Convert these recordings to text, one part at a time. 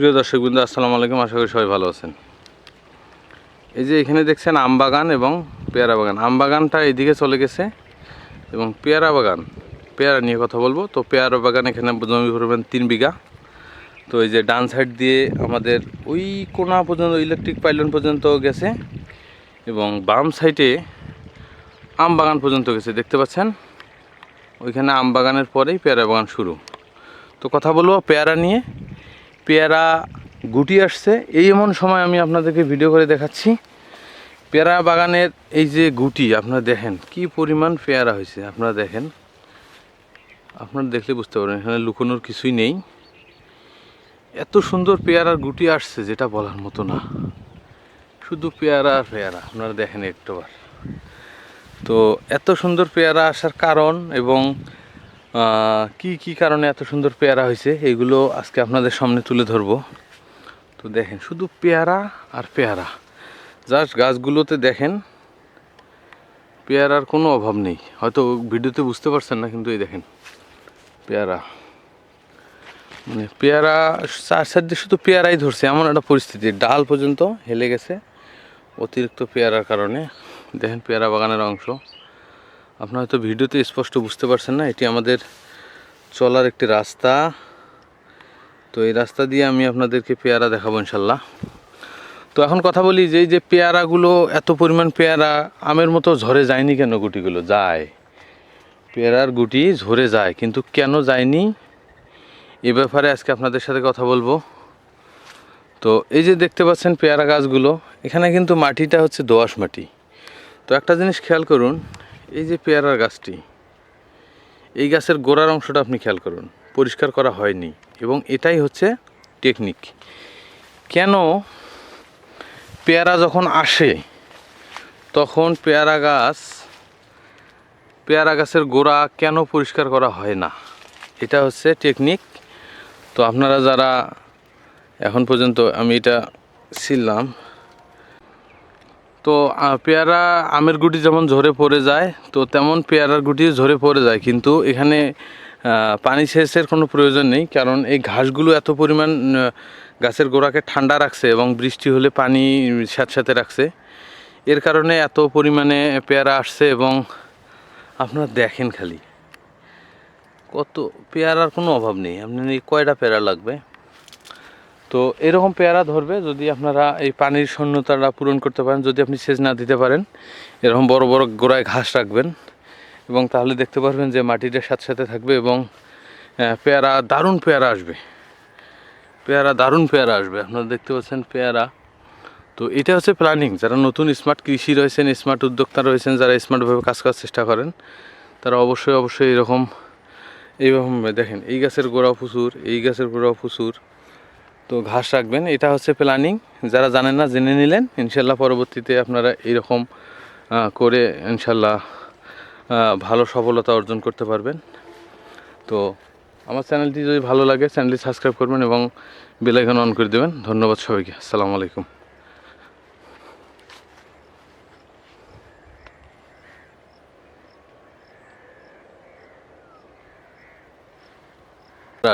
প্রিয় দর্শক বিন্দু আসসালামু আলাইকুম। আশা করি সবাই ভালো আছেন। এই যে এখানে দেখছেন আম বাগান এবং পেয়ারা বাগান। আম বাগানটা এদিকে চলে গেছে এবং পেয়ারা বাগান, পেয়ারা নিয়ে কথা বলব। তো পেয়ারা বাগান এখানে জমি পরিমাণ তিন বিঘা। তো এই যে ডান সাইড দিয়ে আমাদের ওই কোনা পর্যন্ত, ইলেকট্রিক পাইলন পর্যন্ত গেছে এবং বাম সাইডে আম বাগান পর্যন্ত গেছে, দেখতে পাচ্ছেন? ওইখানে আম বাগানের পরেই পেয়ারা বাগান শুরু। তো কথা বলব পেয়ারা নিয়ে। পেয়ারা গুটি আসছে। এই এমন সময় আমি আপনাদেরকে ভিডিও করে দেখাচ্ছি। পেয়ারা বাগানের এই যে গুটি, আপনারা দেখেন কি পরিমাণ পেয়ারা হয়েছে, আপনারা দেখেন। আপনারা দেখলে বুঝতে পারবেন, এখানে লুকোনোর কিছুই নেই। এত সুন্দর পেয়ারার গুটি আসছে, যেটা বলার মতো না। শুধু পেয়ারা আর পেয়ারা, আপনারা দেখেন একটাবার তো এত সুন্দর পেয়ারা আসার কারণ এবং কি কি কারণে এত সুন্দর পেয়ারা হয়েছে? এগুলো আজকে আপনাদের সামনে তুলে ধরবো। তো দেখেন, শুধু পেয়ারা আর পেয়ারা। জাস্ট গাছগুলোতে দেখেন, পেয়ারার কোনো অভাব নেই। হয়তো ভিডিওতে বুঝতে পারছেন না, কিন্তু এই দেখেন, পেয়ারা। মানে পেয়ারা, চার দিয়ে শুধু পেয়ারাই ধরছে, এমন একটা পরিস্থিতি। ডাল পর্যন্ত হেলে গেছে অতিরিক্ত পেয়ারার কারণে। দেখেন, পেয়ারা বাগানের অংশ। আপনারা হয়তো ভিডিওতে স্পষ্ট বুঝতে পারছেন না, এটি আমাদের চলার একটি রাস্তা। তো এই রাস্তা দিয়ে আমি আপনাদেরকে পেয়ারা দেখাবো ইনশাল্লাহ তো এখন কথা বলি যে যে পেয়ারাগুলো, এত পরিমাণ পেয়ারা, আমের মতো ঝরে যায়নি কেন গুটিগুলো? যায়। পেয়ারার গুটি ঝরে যায়, কিন্তু কেন যায়নি? এ ব্যাপারে আজকে আপনাদের সাথে কথা বলব। তো এই যে দেখতে পাচ্ছেন পেয়ারা গাছগুলো, এখানে কিন্তু মাটিটা হচ্ছে দোআঁশ মাটি। তো একটা জিনিস খেয়াল করুন এই যে পেয়ারার গাছটি, এই গাছের গোড়ার অংশটা আপনি খেয়াল করুন, পরিষ্কার করা হয়নি এবং এটাই হচ্ছে টেকনিক কেন পেয়ারা যখন আসে, তখন পেয়ারা গাছ, পেয়ারা গাছের গোড়া কেন পরিষ্কার করা হয় না? এটা হচ্ছে টেকনিক তো আপনারা যারা এখন পর্যন্ত আমি এটা ছিলাম তো পেয়ারা আমের গুটি যেমন ঝরে পড়ে যায়, তো তেমন পেয়ারার গুটি ঝরে পড়ে যায়। কিন্তু এখানে পানি সেচের কোনো প্রয়োজন নেই, কারণ এই ঘাসগুলো এত পরিমাণ গাছের গোড়াকে ঠান্ডা রাখছে এবং বৃষ্টি হলে পানি সাথে রাখছে। এর কারণে এত পরিমাণে পেয়ারা আসছে এবং আপনারা দেখেন খালি। কত, পেয়ারার কোনো অভাব নেই। আপনি কয়টা পেয়ারা লাগবে? তো এরকম পেয়ারা ধরবে যদি আপনারা এই পানির শূন্যতাটা পূরণ করতে পারেন, যদি আপনি সেচ না দিতে পারেন, এরকম বড় বড় গোড়ায় ঘাস রাখবেন এবং তাহলে দেখতে পারবেন যে মাটিটা সাথে সাথে থাকবে এবং পেয়ারা দারুণ পেয়ারা আসবে। পেয়ারা দারুণ পেয়ারা আসবে। আপনারা দেখতে পাচ্ছেন পেয়ারা। তো এটা হচ্ছে প্ল্যানিং যারা নতুন স্মার্ট কৃষি রয়েছেন স্মার্ট উদ্যোক্তা রয়েছেন, যারা স্মার্টভাবে কাজ করার চেষ্টা করেন, তারা অবশ্যই অবশ্যই এরকম, এইরকম দেখেন। এই গাছের গোড়াও প্রচুর, এই গাছের গোড়াও প্রচুর। তো ঘাস রাখবেন। এটা হচ্ছে প্ল্যানিং যারা জানেন না, জেনে নিলেন। ইনশাল্লাহ পরবর্তীতে আপনারা এরকম করে ইনশাল্লাহ ভালো সফলতা অর্জন করতে পারবেন। তো আমার চ্যানেলটি যদি ভালো লাগে, চ্যানেলটি সাবস্ক্রাইব করবেন এবং বেলাইকন অন করে দেবেন। ধন্যবাদ সবাইকে। আসসালামু আলাইকুম।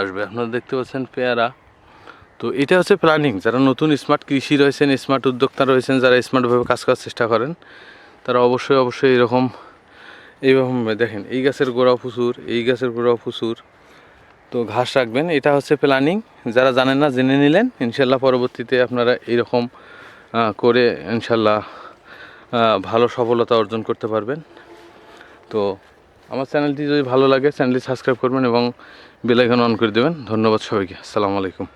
আসবে। আপনারা দেখতে পাচ্ছেন পেয়ারা। তো এটা হচ্ছে প্ল্যানিং যারা নতুন স্মার্ট কৃষি রয়েছেন স্মার্ট উদ্যোক্তা রয়েছেন, যারা স্মার্টভাবে কাজ করার চেষ্টা করেন, তারা অবশ্যই অবশ্যই এরকম, এইরকম দেখেন, এই গাছের গোড়াও প্রচুর, এই গাছের গোড়াও প্রচুর। তো ঘাস রাখবেন, এটা হচ্ছে প্ল্যানিং যারা জানেন না, জেনে নিলেন, ইনশাল্লাহ পরবর্তীতে আপনারা এইরকম করে ইনশাল্লাহ ভালো সফলতা অর্জন করতে পারবেন। তো আমার চ্যানেলটি যদি ভালো লাগে, চ্যানেলটি সাবস্ক্রাইব করবেন এবং বেলাইকন অন করে দেবেন। ধন্যবাদ সবাইকে। আসসালামু আলাইকুম।